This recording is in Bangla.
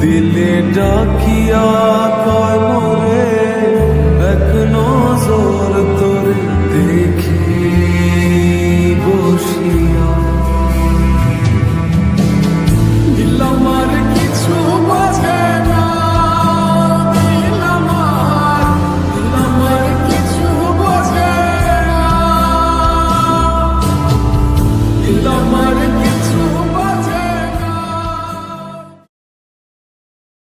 দিলে ডাকিয়া কয় মোরে এক নজর তোর দেখি বসিয়া। Love my